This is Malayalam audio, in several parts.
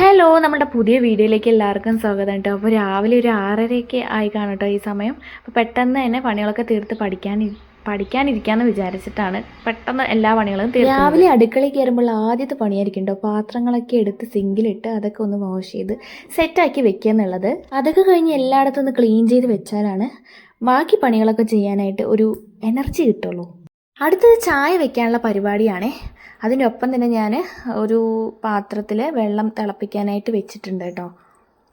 ഹലോ നമ്മുടെ പുതിയ വീഡിയോയിലേക്ക് എല്ലാവർക്കും സ്വാഗതം കേട്ടോ. അപ്പോൾ രാവിലെ ഒരു ആറരയൊക്കെ ആയി കാണും കേട്ടോ ഈ സമയം. അപ്പോൾ പെട്ടെന്ന് തന്നെ പണികളൊക്കെ തീർത്ത് പഠിക്കാൻ പഠിക്കാനിരിക്കാന്ന് വിചാരിച്ചിട്ടാണ് പെട്ടെന്ന് എല്ലാ പണികളും രാവിലെ അടുക്കളയിൽ കയറുമ്പോൾ ആദ്യത്തെ പണിയായിരിക്കും കേട്ടോ. പാത്രങ്ങളൊക്കെ എടുത്ത് സിങ്കിലിട്ട് അതൊക്കെ ഒന്ന് വാഷ് ചെയ്ത് സെറ്റാക്കി വെക്കുക എന്നുള്ളത്. അതൊക്കെ കഴിഞ്ഞ് എല്ലായിടത്തും ഒന്ന് ക്ലീൻ ചെയ്ത് വെച്ചാലാണ് ബാക്കി പണികളൊക്കെ ചെയ്യാനായിട്ട് ഒരു എനർജി കിട്ടുള്ളൂ. അടുത്തത് ചായ വെക്കാനുള്ള പരിപാടിയാണേ. അതിന്റെ ഒപ്പം തന്നെ ഞാൻ ഒരു പാത്രത്തിൽ വെള്ളം തിളപ്പിക്കാനായിട്ട് വെച്ചിട്ടുണ്ട് കേട്ടോ.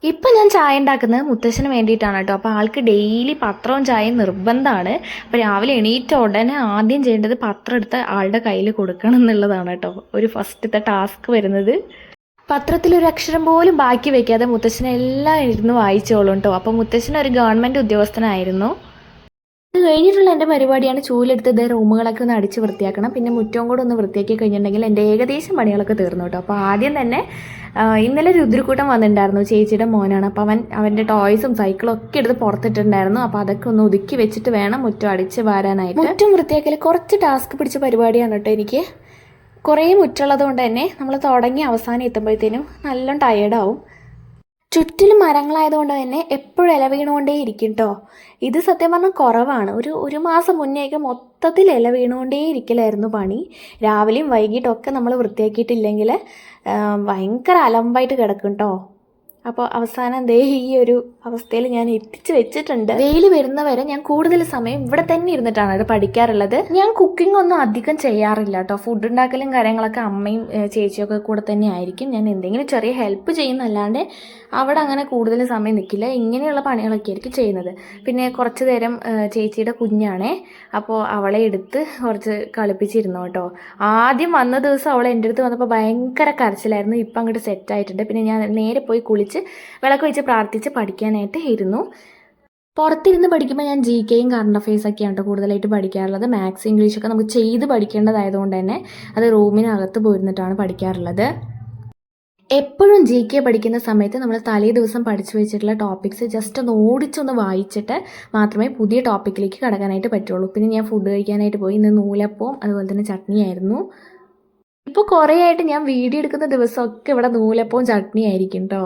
ഇപ്പം ഞാൻ ചായ ഉണ്ടാക്കുന്നത് മുത്തശ്ശന് വേണ്ടിയിട്ടാണ് കേട്ടോ. അപ്പോൾ ആൾക്ക് ഡെയിലി പത്രവും ചായയും നിർബന്ധമാണ്. അപ്പോൾ രാവിലെ എണീറ്റ ഉടനെ ആദ്യം ചെയ്യേണ്ടത് പത്രം എടുത്ത് ആളുടെ കയ്യിൽ കൊടുക്കണം എന്നുള്ളതാണ് കേട്ടോ. ഒരു ഫസ്റ്റത്തെ ടാസ്ക് വരുന്നത്. പത്രത്തിൽ ഒരു അക്ഷരം പോലും ബാക്കി വെക്കാതെ മുത്തശ്ശനെല്ലാം ഇരുന്ന് വായിച്ചോളും കേട്ടോ. അപ്പോൾ മുത്തശ്ശൻ ഒരു ഗവൺമെന്റ് ഉദ്യോഗസ്ഥനായിരുന്നു. ഇത് കഴിഞ്ഞിട്ടുള്ള എന്റെ പരിപാടിയാണ് ചൂലെടുത്ത് ഇതേ റൂമുകളൊക്കെ ഒന്ന് അടിച്ച് വൃത്തിയാക്കണം. പിന്നെ മുറ്റവും കൂടെ ഒന്ന് വൃത്തിയാക്കി കഴിഞ്ഞിട്ടുണ്ടെങ്കിൽ എന്റെ ഏകദേശം പണികളൊക്കെ തീർന്നു കേട്ടോ. അപ്പോൾ ആദ്യം തന്നെ ഇന്നലെ രുദ്രക്കൂട്ടം വന്നിട്ടുണ്ടായിരുന്നു. ചേച്ചിയുടെ മോനാണ്. അപ്പോൾ അവൻ അവന്റെ ടോയ്സും സൈക്കിളും ഒക്കെ എടുത്ത് പുറത്തിട്ടുണ്ടായിരുന്നു അപ്പോൾ അതൊക്കെ ഒന്ന് ഒതുക്കി വെച്ചിട്ട് വേണം മുറ്റം അടിച്ച് വാരാനായിട്ട്. മുറ്റം വൃത്തിയാക്കൽ കുറച്ച് ടാസ്ക് പിടിച്ച പരിപാടിയാണ് കേട്ടോ എനിക്ക്. കുറേ മുറ്റുള്ളത് കൊണ്ട് തന്നെ നമ്മൾ തുടങ്ങി അവസാനം എത്തുമ്പോഴത്തേനും നല്ല ടയേർഡാവും ചുറ്റിലും മരങ്ങളായതുകൊണ്ട് തന്നെ എപ്പോഴും ഇല വീണുകൊണ്ടേ ഇരിക്കും കേട്ടോ ഇത് സത്യം പറഞ്ഞാൽ കുറവാണ്. ഒരു ഒരു മാസം മുന്നേക്ക് മൊത്തത്തിൽ ഇല വീണുകൊണ്ടേ ഇരിക്കലായിരുന്നു പണി. രാവിലെയും വൈകിട്ടൊക്കെ നമ്മൾ വൃത്തിയാക്കിയിട്ടില്ലെങ്കിൽ ഭയങ്കര അലമ്പായിട്ട് കിടക്കും കേട്ടോ അപ്പോൾ അവസാനം ദേ ഈ ഒരു അവസ്ഥയിൽ ഞാൻ എത്തിച്ചു വെച്ചിട്ടുണ്ട്. വെയിൽ വരുന്നവരെ ഞാൻ കൂടുതൽ സമയം ഇവിടെ തന്നെ ഇരുന്നിട്ടാണ് അത് പഠിക്കാറുള്ളത്. ഞാൻ കുക്കിംഗ് ഒന്നും അധികം ചെയ്യാറില്ല കേട്ടോ. ഫുഡ് ഉണ്ടാക്കലും കാര്യങ്ങളൊക്കെ അമ്മയും ചേച്ചിയൊക്കെ കൂടെ തന്നെ ആയിരിക്കും. ഞാൻ എന്തെങ്കിലും ചെറിയ ഹെൽപ്പ് ചെയ്യുന്നല്ലാണ്ട് അവിടെ അങ്ങനെ കൂടുതൽ സമയം നിൽക്കില്ല ഇങ്ങനെയുള്ള പണികളൊക്കെ ആയിരിക്കും ചെയ്യുന്നത്. പിന്നെ കുറച്ച് നേരം ചേച്ചിയുടെ കുഞ്ഞാണേ. അപ്പോൾ അവളെ എടുത്ത് കുറച്ച് കളിപ്പിച്ചിരുന്നു കേട്ടോ. ആദ്യം വന്ന ദിവസം അവൾ എന്റെ അടുത്ത് വന്നപ്പോൾ ഭയങ്കര കരച്ചിലായിരുന്നു. ഇപ്പം അങ്ങോട്ട് സെറ്റ് ആയിട്ടുണ്ട്. പിന്നെ ഞാൻ നേരെ പോയി കുളിച്ച് വിളക്ക് വെച്ച് പ്രാർത്ഥിച്ച് പഠിക്കാനായിട്ട് ഇരുന്നു. പുറത്തിരുന്ന് പഠിക്കുമ്പോൾ ഞാൻ ജി കെയും കറണ്ട് അഫയേഴ്സ് ഒക്കെയാണ് കേട്ടോ കൂടുതലായിട്ട് പഠിക്കാറുള്ളത്. മാത്സ് ഇംഗ്ലീഷൊക്കെ നമുക്ക് ചെയ്ത് പഠിക്കേണ്ടതായതുകൊണ്ട് തന്നെ അത് റൂമിനകത്ത് പോയിരുന്നിട്ടാണ് പഠിക്കാറുള്ളത്. എപ്പോഴും ജി കെ പഠിക്കുന്ന സമയത്ത് നമ്മൾ തലേ ദിവസം പഠിച്ചു വെച്ചിട്ടുള്ള ടോപ്പിക്സ് ജസ്റ്റ് ഒന്ന് ഓടിച്ചൊന്ന് വായിച്ചിട്ട് മാത്രമേ പുതിയ ടോപ്പിക്കിലേക്ക് കടക്കാനായിട്ട് പറ്റുള്ളൂ. പിന്നെ ഞാൻ ഫുഡ് കഴിക്കാനായിട്ട് പോയി. ഇന്ന് നൂലപ്പവും അതുപോലെ തന്നെ ചട്നിയായിരുന്നു. ഇപ്പോൾ കുറേ ആയിട്ട് ഞാൻ വീഡിയോ എടുക്കുന്ന ദിവസമൊക്കെ ഇവിടെ നൂലപ്പവും ചട്നി ആയിരിക്കും കേട്ടോ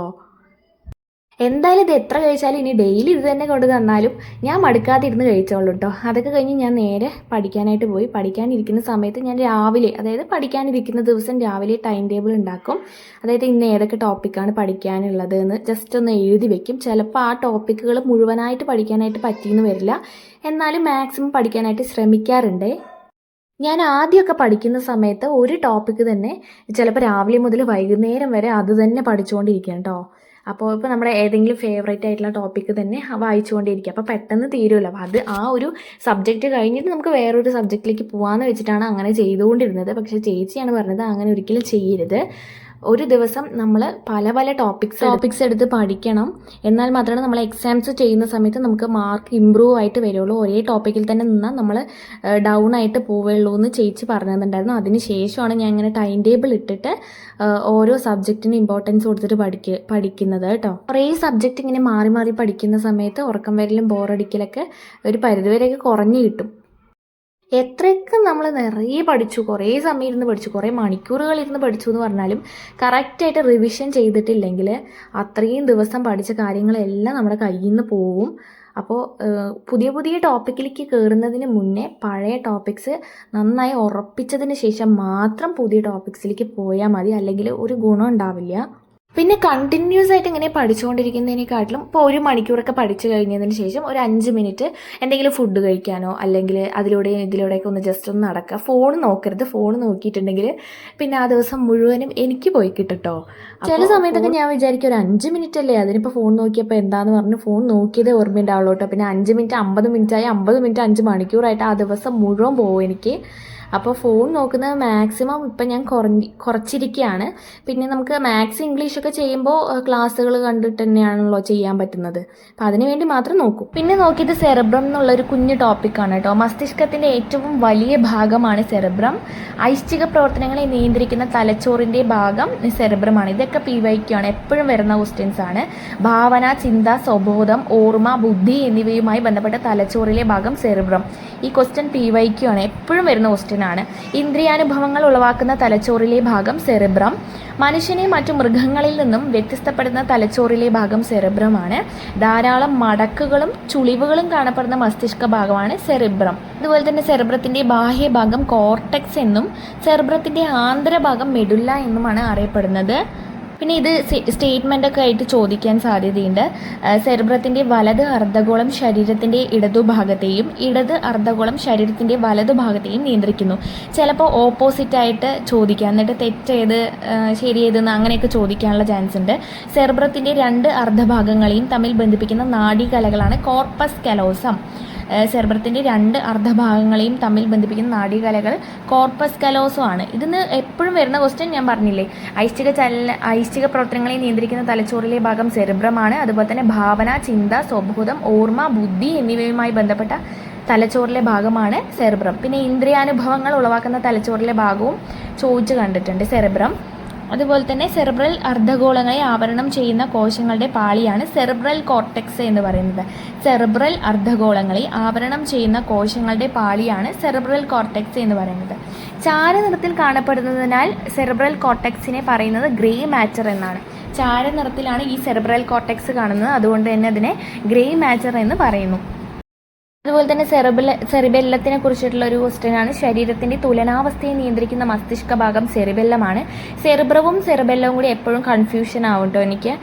എന്തായാലും ഇത് എത്ര കഴിച്ചാലും ഇനി ഡെയിലി ഇത് തന്നെ കൊണ്ട് തന്നാലും ഞാൻ മടുക്കാതെ ഇരുന്ന് കഴിച്ചോളൂ കേട്ടോ അതൊക്കെ കഴിഞ്ഞ് ഞാൻ നേരെ പഠിക്കാനായിട്ട് പോയി. പഠിക്കാനിരിക്കുന്ന സമയത്ത് ഞാൻ രാവിലെ അതായത് പഠിക്കാനിരിക്കുന്ന ദിവസം രാവിലെ ടൈം ടേബിൾ ഉണ്ടാക്കും. അതായത് ഇന്ന് ഏതൊക്കെ ടോപ്പിക്കാണ് പഠിക്കാനുള്ളത് എന്ന് ജസ്റ്റ് ഒന്ന് എഴുതി വെക്കും. ചിലപ്പോൾ ആ ടോപ്പിക്കുകൾ മുഴുവനായിട്ട് പഠിക്കാനായിട്ട് പറ്റിയെന്ന് വരില്ല. എന്നാലും മാക്സിമം പഠിക്കാനായിട്ട് ശ്രമിക്കാറുണ്ട്. ഞാൻ ആദ്യമൊക്കെ പഠിക്കുന്ന സമയത്ത് ഒരു ടോപ്പിക്ക് തന്നെ ചിലപ്പോൾ രാവിലെ മുതൽ വൈകുന്നേരം വരെ അത് തന്നെ പഠിച്ചുകൊണ്ടിരിക്കാം കേട്ടോ അപ്പോൾ ഇപ്പോൾ നമ്മുടെ ഏതെങ്കിലും ഫേവറേറ്റ് ആയിട്ടുള്ള ടോപ്പിക്ക് തന്നെ വായിച്ചുകൊണ്ടിരിക്കുക അപ്പോൾ പെട്ടെന്ന് തീരുമല്ലോ അപ്പോൾ അത് ആ ഒരു സബ്ജക്റ്റ് കഴിഞ്ഞിട്ട് നമുക്ക് വേറൊരു സബ്ജക്റ്റിലേക്ക് പോകാമെന്ന് വെച്ചിട്ടാണ് അങ്ങനെ ചെയ്തുകൊണ്ടിരുന്നത്. പക്ഷേ ചേച്ചിയാണ് പറഞ്ഞത് അങ്ങനെ ഒരിക്കലും ചെയ്യരുത്. ഒരു ദിവസം നമ്മൾ പല പല ടോപ്പിക്സ് ടോപ്പിക്സ് എടുത്ത് പഠിക്കണം. എന്നാൽ മാത്രമേ നമ്മൾ എക്സാംസ് ചെയ്യുന്ന സമയത്ത് നമുക്ക് മാർക്ക് ഇമ്പ്രൂവ് ആയിട്ട് വരുള്ളൂ. ഒരേ ടോപ്പിക്കിൽ തന്നെ നിന്നാൽ നമ്മൾ ഡൗൺ ആയിട്ട് പോവുള്ളൂ എന്ന് ചേച്ചി പറഞ്ഞിട്ടുണ്ടായിരുന്നു. അതിന് ശേഷമാണ് ഞാൻ ഇങ്ങനെ ടൈം ടേബിൾ ഇട്ടിട്ട് ഓരോ സബ്ജക്റ്റിന് ഇമ്പോർട്ടൻസ് കൊടുത്തിട്ട് പഠിക്ക പഠിക്കുന്നത് കേട്ടോ. കുറേ സബ്ജക്റ്റ് ഇങ്ങനെ മാറി മാറി പഠിക്കുന്ന സമയത്ത് ഉറക്കം വരലും ബോറടിക്കലൊക്കെ ഒരു പരിധിവരെയൊക്കെ കുറഞ്ഞു കിട്ടും. എത്രയൊക്കെ നമ്മൾ നിറയെ പഠിച്ചു കുറേ സമയം ഇരുന്ന് പഠിച്ചു കുറേ മണിക്കൂറുകൾ ഇരുന്ന് പഠിച്ചു എന്ന് പറഞ്ഞാലും കറക്റ്റായിട്ട് റിവിഷൻ ചെയ്തിട്ടില്ലെങ്കിൽ അത്രയും ദിവസം പഠിച്ച കാര്യങ്ങളെല്ലാം നമ്മുടെ കയ്യിൽ നിന്ന് പോവും അപ്പോൾ പുതിയ പുതിയ ടോപ്പിക്കിലേക്ക് കയറുന്നതിന് മുന്നേ പഴയ ടോപ്പിക്സ് നന്നായി ഉറപ്പിച്ചതിന് ശേഷം മാത്രം പുതിയ ടോപ്പിക്സിലേക്ക് പോയാൽ മതി. അല്ലെങ്കിൽ ഒരു ഗുണം ഉണ്ടാവില്ല. പിന്നെ കണ്ടിന്യൂസ് ആയിട്ട് ഇങ്ങനെ പഠിച്ചുകൊണ്ടിരിക്കുന്നതിനെക്കാട്ടിലും ഇപ്പോൾ ഒരു മണിക്കൂറൊക്കെ പഠിച്ചു കഴിഞ്ഞതിന് ശേഷം ഒരു അഞ്ച് മിനിറ്റ് എന്തെങ്കിലും ഫുഡ് കഴിക്കാനോ അല്ലെങ്കിൽ അതിലൂടെ ഇതിലൂടെയൊക്കെ ഒന്ന് ജസ്റ്റ് ഒന്ന് നടക്കുക. ഫോൺ നോക്കരുത്. ഫോൺ നോക്കിയിട്ടുണ്ടെങ്കിൽ പിന്നെ ആ ദിവസം മുഴുവനും എനിക്ക് പോയി കിട്ടട്ടോ. ചില സമയത്തൊക്കെ ഞാൻ വിചാരിക്കും ഒരു അഞ്ച് മിനിറ്റ് അല്ലേ അതിനിപ്പോൾ ഫോൺ നോക്കിയപ്പോൾ എന്താന്ന് പറഞ്ഞ് ഫോൺ നോക്കിയതേ ഓർമ്മയുണ്ടാവുള്ളൂ കേട്ടോ. പിന്നെ അഞ്ച് മിനിറ്റ് അമ്പത് മിനിറ്റ് ആയി അമ്പത് മിനിറ്റ് അഞ്ച് മണിക്കൂറായിട്ട് ആ ദിവസം മുഴുവൻ പോകും എനിക്ക്. അപ്പോൾ ഫോൺ നോക്കുന്നത് മാക്സിമം ഇപ്പം ഞാൻ കുറഞ്ഞ് കുറച്ചിരിക്കുകയാണ് പിന്നെ നമുക്ക് മാത്സ് ഇംഗ്ലീഷൊക്കെ ചെയ്യുമ്പോൾ ക്ലാസ്സുകൾ കണ്ടിട്ട് തന്നെയാണല്ലോ ചെയ്യാൻ പറ്റുന്നത്. അപ്പം അതിനുവേണ്ടി മാത്രം നോക്കും. പിന്നെ നോക്കിയത് സെറബ്രം എന്നുള്ളൊരു കുഞ്ഞു ടോപ്പിക്കാണ് കേട്ടോ. മസ്തിഷ്കത്തിന്റെ ഏറ്റവും വലിയ ഭാഗമാണ് സെറബ്രം ഐശ്ചിക പ്രവർത്തനങ്ങളെ നിയന്ത്രിക്കുന്ന തലച്ചോറിന്റെ ഭാഗം സെറബ്രമാണ് ഇതൊക്കെ പി വൈക്കാണ് എപ്പോഴും വരുന്ന ക്വസ്റ്റ്യൻസ് ആണ്. ഭാവന ചിന്ത സ്വബോധം ഓർമ്മ ബുദ്ധി എന്നിവയുമായി ബന്ധപ്പെട്ട തലച്ചോറിലെ ഭാഗം സെറിബ്രം ഈ ക്വസ്റ്റ്യൻ പി വൈക്കാണ് എപ്പോഴും വരുന്ന ക്വസ്റ്റ്യൻ ആണ് ഇന്ദ്രിയാനുഭവങ്ങൾ ഉളവാക്കുന്ന തലച്ചോറിലെ ഭാഗം സെറിബ്രം. മനുഷ്യനെ മറ്റു മൃഗങ്ങളിൽ നിന്നും വ്യത്യസ്തപ്പെടുന്ന തലച്ചോറിലെ ഭാഗം സെറിബ്രമാണ്. ധാരാളം മടക്കുകളും ചുളിവുകളും കാണപ്പെടുന്ന മസ്തിഷ്ക ഭാഗമാണ് സെറിബ്രം. അതുപോലെ തന്നെ സെറിബ്രത്തിന്റെ ബാഹ്യഭാഗം കോർട്ടെക്സ് എന്നും സെറിബ്രത്തിന്റെ ആന്തരഭാഗം മെഡുല്ല എന്നുമാണ് അറിയപ്പെടുന്നത്. പിന്നെ ഇത് സ്റ്റേറ്റ്മെന്റ് ഒക്കെ ആയിട്ട് ചോദിക്കാൻ സാധ്യതയുണ്ട്. സെർബ്രത്തിന്റെ വലത് അർദ്ധഗോളം ശരീരത്തിന്റെ ഇടതുഭാഗത്തെയും ഇടത് അർദ്ധഗോളം ശരീരത്തിന്റെ വലതുഭാഗത്തെയും നിയന്ത്രിക്കുന്നു. ചിലപ്പോൾ ഓപ്പോസിറ്റ് ആയിട്ട് ചോദിക്കാം. എന്നിട്ട് തെറ്റേത് ശരിയേതെന്ന് അങ്ങനെയൊക്കെ ചോദിക്കാനുള്ള ചാൻസ് ഉണ്ട്. സെർബ്രത്തിന്റെ രണ്ട് അർദ്ധഭാഗങ്ങളെയും തമ്മിൽ ബന്ധിപ്പിക്കുന്ന നാഡീകലകളാണ് കോർപ്പസ് കലോസം. സെർബ്രത്തിന്റെ രണ്ട് അർദ്ധഭാഗങ്ങളെയും തമ്മിൽ ബന്ധിപ്പിക്കുന്ന നാഡീകലകൾ കോർപ്പസ് കലോസോ ആണ്. ഇതിന് എപ്പോഴും വരുന്ന ക്വസ്റ്റ്യൻ ഞാൻ പറഞ്ഞില്ലേ? ഐശ്ചിക ചലന ഐശ്ചിക പ്രവർത്തനങ്ങളെ നിയന്ത്രിക്കുന്ന തലച്ചോറിലെ ഭാഗം സെറിബ്രമാണ് അതുപോലെ തന്നെ ഭാവന ചിന്ത സ്വബോധം ഓർമ്മ ബുദ്ധി എന്നിവയുമായി ബന്ധപ്പെട്ട തലച്ചോറിലെ ഭാഗമാണ് സെറിബ്രം പിന്നെ ഇന്ദ്രിയാനുഭവങ്ങൾ ഉളവാക്കുന്ന തലച്ചോറിലെ ഭാഗവും ചോദിച്ചു കണ്ടിട്ടുണ്ട്. സെറിബ്രം അതുപോലെ തന്നെ സെറിബ്രൽ അർദ്ധഗോളങ്ങളെ ആവരണം ചെയ്യുന്ന കോശങ്ങളുടെ പാളിയാണ് സെറിബ്രൽ കോർട്ടെക്സ് എന്ന് പറയുന്നത്. സെറിബ്രൽ അർദ്ധഗോളങ്ങളെ ആവരണം ചെയ്യുന്ന കോശങ്ങളുടെ പാളിയാണ് സെറിബ്രൽ കോർട്ടെക്സ് എന്ന് പറയുന്നത്. ചാരനിറത്തിൽ കാണപ്പെടുന്നതിനാൽ സെറിബ്രൽ കോർട്ടെക്സിനെ പറയുന്നത് ഗ്രേ മാറ്റർ എന്നാണ്. ചാരനിറത്തിലാണ് ഈ സെറിബ്രൽ കോർട്ടെക്സ് കാണുന്നത്. അതുകൊണ്ട് തന്നെ അതിനെ ഗ്രേ മാറ്റർ എന്ന് പറയുന്നു. അതുപോലെ തന്നെ സെറബല സെറിബെല്ലത്തിനെ കുറിച്ചിട്ടുള്ള ഒരു ക്വസ്റ്റ്യൻ ആണ്. ശരീരത്തിന്റെ തുലനാവസ്ഥയെ നിയന്ത്രിക്കുന്ന മസ്തിഷ്ക ഭാഗം സെറിബെല്ലമാണ്. സെറിബ്രവും സെറിബെല്ലവും കൂടി എപ്പോഴും കൺഫ്യൂഷൻ ആവും കേട്ടോ എനിക്ക്.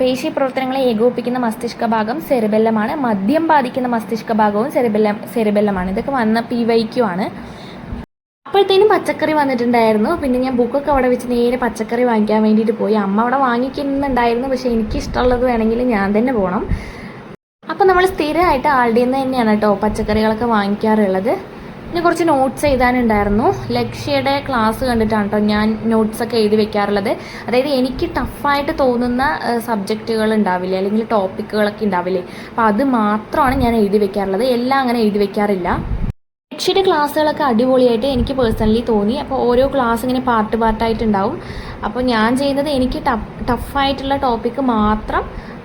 പേശി പ്രവർത്തനങ്ങളെ ഏകോപിപ്പിക്കുന്ന മസ്തിഷ്ക ഭാഗം സെറിബെല്ലമാണ്. മദ്യം ബാധിക്കുന്ന മസ്തിഷ്ക ഭാഗവും സെറിബെല്ലം സെറിബെല്ലമാണ്. ഇതൊക്കെ വന്ന പി വൈക്യു ആണ്. അപ്പോഴത്തേനും പച്ചക്കറി വന്നിട്ടുണ്ടായിരുന്നു. പിന്നെ ഞാൻ ബുക്കൊക്കെ അവിടെ വെച്ച് നേരെ പച്ചക്കറി വാങ്ങിക്കാൻ വേണ്ടിയിട്ട് പോയി. അമ്മ അവിടെ വാങ്ങിക്കുന്നുണ്ടായിരുന്നു. പക്ഷേ എനിക്ക് ഇഷ്ടമുള്ളത് വേണമെങ്കിൽ ഞാൻ തന്നെ പോകണം നമ്മൾ സ്ഥിരമായിട്ട് ആളുടെ നിന്ന് തന്നെയാണ് കേട്ടോ പച്ചക്കറികളൊക്കെ വാങ്ങിക്കാറുള്ളത്. പിന്നെ കുറച്ച് നോട്ട്സ് എഴുതാനുണ്ടായിരുന്നു. ലക്ഷ്യയുടെ ക്ലാസ് കണ്ടിട്ടാണ് കേട്ടോ ഞാൻ നോട്ട്സൊക്കെ എഴുതി വെക്കാറുള്ളത്. അതായത് എനിക്ക് ടഫായിട്ട് തോന്നുന്ന സബ്ജക്റ്റുകൾ ഉണ്ടാവില്ലേ? അല്ലെങ്കിൽ ടോപ്പിക്കുകളൊക്കെ ഉണ്ടാവില്ലേ? അപ്പോൾ അത് മാത്രമാണ് ഞാൻ എഴുതി വെക്കാറുള്ളത്. എല്ലാം അങ്ങനെ എഴുതി വെക്കാറില്ല. ലക്ഷ്യയുടെ ക്ലാസ്സുകളൊക്കെ അടിപൊളിയായിട്ട് എനിക്ക് പേഴ്സണലി തോന്നി. അപ്പോൾ ഓരോ ക്ലാസ് ഇങ്ങനെ പാർട്ട് പാർട്ടായിട്ടുണ്ടാവും അപ്പോൾ ഞാൻ ചെയ്യുന്നത് എനിക്ക് ടഫ് ടഫായിട്ടുള്ള ടോപ്പിക്ക് മാത്രം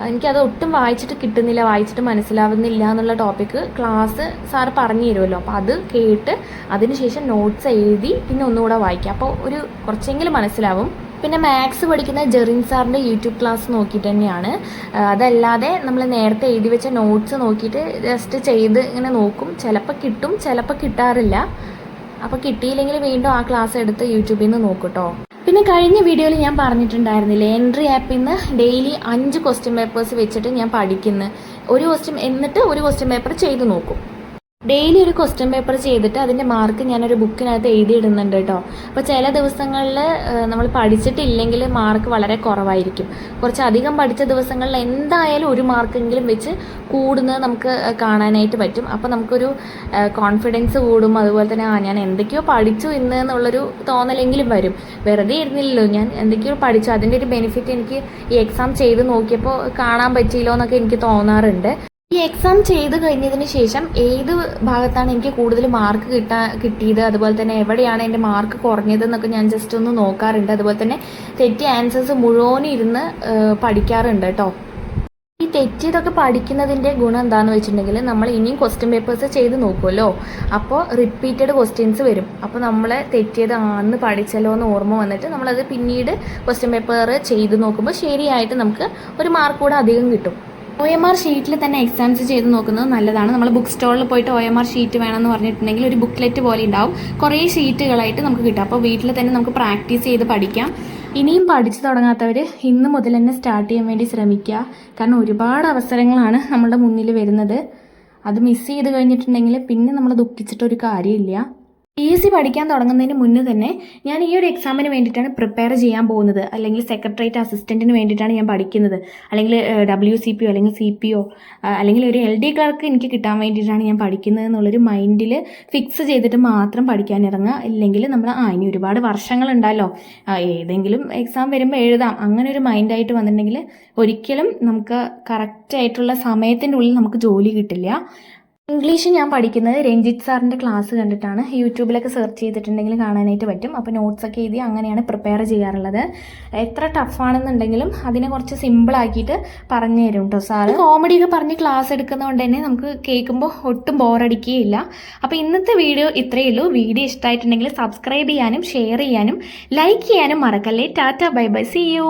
എനിക്കത് ഒട്ടും വായിച്ചിട്ട് കിട്ടുന്നില്ല വായിച്ചിട്ട് മനസ്സിലാവുന്നില്ല എന്നുള്ള ടോപ്പിക്ക് ക്ലാസ് സാർ പറഞ്ഞു തരുമല്ലോ. അപ്പോൾ അത് കേട്ട് അതിനുശേഷം നോട്ട്സ് എഴുതി പിന്നെ ഒന്നുകൂടെ വായിക്കാം. അപ്പോൾ ഒരു കുറച്ചെങ്കിലും മനസ്സിലാവും. പിന്നെ മാത്സ് പഠിക്കുന്ന ജെറിൻ സാറിന്റെ യൂട്യൂബ് ക്ലാസ് നോക്കിയിട്ട് തന്നെയാണ്. അതല്ലാതെ നമ്മൾ നേരത്തെ എഴുതി വെച്ച നോട്ട്സ് നോക്കിയിട്ട് ജസ്റ്റ് ചെയ്ത് ഇങ്ങനെ നോക്കും. ചിലപ്പോൾ കിട്ടും ചിലപ്പോൾ കിട്ടാറില്ല. അപ്പോൾ കിട്ടിയില്ലെങ്കിൽ വീണ്ടും ആ ക്ലാസ് എടുത്ത് യൂട്യൂബിൽ നിന്ന് നോക്കൂട്ടോ കേട്ടോ പിന്നെ കഴിഞ്ഞ വീഡിയോയിൽ ഞാൻ പറഞ്ഞിട്ടുണ്ടായിരുന്നില്ലേ എൻട്രി ആപ്പിൽ നിന്ന് ഡെയിലി അഞ്ച് ക്വസ്റ്റ്യൻ പേപ്പേഴ്സ് വെച്ചിട്ട് ഞാൻ പഠിക്കുന്നു. ഒരു ക്വസ്റ്റ്യൻ എന്നിട്ട് ഒരു ക്വസ്റ്റ്യൻ പേപ്പർ ചെയ്ത് നോക്കും. ഡെയിലി ഒരു ക്വസ്റ്റ്യൻ പേപ്പർ ചെയ്തിട്ട് അതിന്റെ മാർക്ക് ഞാനൊരു ബുക്കിനകത്ത് എഴുതിയിടുന്നുണ്ട് കേട്ടോ അപ്പോൾ ചില ദിവസങ്ങളിൽ നമ്മൾ പഠിച്ചിട്ടില്ലെങ്കിൽ മാർക്ക് വളരെ കുറവായിരിക്കും. കുറച്ച് അധികം പഠിച്ച ദിവസങ്ങളിൽ എന്തായാലും ഒരു മാർക്കെങ്കിലും വെച്ച് കൂടുന്നത് നമുക്ക് കാണാനായിട്ട് പറ്റും. അപ്പോൾ നമുക്കൊരു കോൺഫിഡൻസ് കൂടും. അതുപോലെ തന്നെ ആ ഞാൻ എന്തൊക്കെയോ പഠിച്ചു ഇന്ന് എന്നുള്ളൊരു തോന്നലെങ്കിലും വരും. വെറുതെ ഇരുന്നില്ലല്ലോ. ഞാൻ എന്തൊക്കെയോ പഠിച്ചു. അതിന്റെ ഒരു ബെനിഫിറ്റ് എനിക്ക് ഈ എക്സാം ചെയ്ത് നോക്കിയപ്പോൾ കാണാൻ പറ്റിയില്ലോ എന്നൊക്കെ എനിക്ക് തോന്നാറുണ്ട്. ഈ എക്സാം ചെയ്ത് കഴിഞ്ഞതിന് ശേഷം ഏത് ഭാഗത്താണ് എനിക്ക് കൂടുതൽ മാർക്ക് കിട്ടാ കിട്ടിയത്? അതുപോലെ തന്നെ എവിടെയാണ് എന്റെ മാർക്ക് കുറഞ്ഞത് എന്നൊക്കെ ഞാൻ ജസ്റ്റ് ഒന്ന് നോക്കാറുണ്ട്. അതുപോലെ തന്നെ തെറ്റിയ ആൻസേഴ്സ് മുഴുവനും ഇരുന്ന് പഠിക്കാറുണ്ട് കേട്ടോ ഈ തെറ്റിയതൊക്കെ പഠിക്കുന്നതിന്റെ ഗുണം എന്താണെന്ന് വെച്ചിട്ടുണ്ടെങ്കിൽ നമ്മൾ ഇനിയും ക്വസ്റ്റ്യൻ പേപ്പേഴ്സ് ചെയ്ത് നോക്കുമല്ലോ അപ്പോൾ റിപ്പീറ്റഡ് ക്വസ്റ്റ്യൻസ് വരും. അപ്പോൾ നമ്മൾ തെറ്റിയത് ആന്ന് പഠിച്ചല്ലോ എന്ന് ഓർമ്മ വന്നിട്ട് നമ്മളത് പിന്നീട് ക്വസ്റ്റ്യൻ പേപ്പർ ചെയ്ത് നോക്കുമ്പോൾ ശരിയായിട്ട് നമുക്ക് ഒരു മാർക്ക് കൂടെ അധികം കിട്ടും. ഒ എം ആർ ഷീറ്റിൽ തന്നെ എക്സാംസ് ചെയ്ത് നോക്കുന്നത് നല്ലതാണ്. നമ്മൾ ബുക്ക് സ്റ്റോളിൽ പോയിട്ട് ഒ എം ആർ ഷീറ്റ് വേണമെന്ന് പറഞ്ഞിട്ടുണ്ടെങ്കിൽ ഒരു ബുക്ക്ലെറ്റ് പോലെ ഉണ്ടാവും. കുറേ ഷീറ്റുകളായിട്ട് നമുക്ക് കിട്ടും. അപ്പോൾ വീട്ടിൽ തന്നെ നമുക്ക് പ്രാക്ടീസ് ചെയ്ത് പഠിക്കാം. ഇനിയും പഠിച്ചു തുടങ്ങാത്തവർ ഇന്ന് മുതൽ തന്നെ സ്റ്റാർട്ട് ചെയ്യാൻ വേണ്ടി ശ്രമിക്കുക. കാരണം ഒരുപാട് അവസരങ്ങളാണ് നമ്മളുടെ മുന്നിൽ വരുന്നത്. അത് മിസ് ചെയ്ത് കഴിഞ്ഞിട്ടുണ്ടെങ്കിൽ പിന്നെ നമ്മൾ ദുഃഖിച്ചിട്ടൊരു കാര്യമില്ല. പി എസ് സി പഠിക്കാൻ തുടങ്ങുന്നതിന് മുന്നേ തന്നെ ഞാൻ ഈ ഒരു എക്സാമിന് വേണ്ടിയിട്ടാണ് പ്രിപ്പയർ ചെയ്യാൻ പോകുന്നത്. അല്ലെങ്കിൽ സെക്രട്ടേറിയറ്റ് അസിസ്റ്റന്റിന് വേണ്ടിയിട്ടാണ് ഞാൻ പഠിക്കുന്നത്. അല്ലെങ്കിൽ ഡബ്ല്യു സി പി ഒ അല്ലെങ്കിൽ സി പി ഒ അല്ലെങ്കിൽ ഒരു എൽ ഡി ക്ലർക്ക് എനിക്ക് കിട്ടാൻ വേണ്ടിയിട്ടാണ് ഞാൻ പഠിക്കുന്നത് എന്നുള്ളൊരു മൈൻഡിൽ ഫിക്സ് ചെയ്തിട്ട് മാത്രം പഠിക്കാൻ ഇറങ്ങുക. ഇല്ലെങ്കിൽ നമ്മൾ ആ ഇനി ഒരുപാട് വർഷങ്ങളുണ്ടല്ലോ ഏതെങ്കിലും എക്സാം വരുമ്പോൾ എഴുതാം. അങ്ങനെ ഒരു മൈൻഡായിട്ട് വന്നിട്ടുണ്ടെങ്കിൽ ഒരിക്കലും നമുക്ക് കറക്റ്റായിട്ടുള്ള സമയത്തിന്റെ ഉള്ളിൽ നമുക്ക് ജോലി കിട്ടില്ല. ഇംഗ്ലീഷ് ഞാൻ പഠിക്കുന്നത് രഞ്ജിത്ത് സാറിന്റെ ക്ലാസ് കണ്ടിട്ടാണ്. യൂട്യൂബിലൊക്കെ സെർച്ച് ചെയ്തിട്ടുണ്ടെങ്കിൽ കാണാനായിട്ട് പറ്റും. അപ്പോൾ നോട്ട്സൊക്കെ എഴുതി അങ്ങനെയാണ് പ്രിപ്പയർ ചെയ്യാറുള്ളത്. എത്ര ടഫാണെന്നുണ്ടെങ്കിലും അതിനെ കുറച്ച് സിമ്പിളാക്കിയിട്ട് പറഞ്ഞു തരും കേട്ടോ സാറ്. കോമഡിയൊക്കെ പറഞ്ഞ് ക്ലാസ് എടുക്കുന്നതുകൊണ്ട് തന്നെ നമുക്ക് കേൾക്കുമ്പോൾ ഒട്ടും ബോറടിക്കുകയില്ല അപ്പോൾ ഇന്നത്തെ വീഡിയോ ഇത്രയേ ഉള്ളൂ. വീഡിയോ ഇഷ്ടമായിട്ടുണ്ടെങ്കിൽ സബ്സ്ക്രൈബ് ചെയ്യാനും ഷെയർ ചെയ്യാനും ലൈക്ക് ചെയ്യാനും മറക്കല്ലേ. Tata bye bye. See you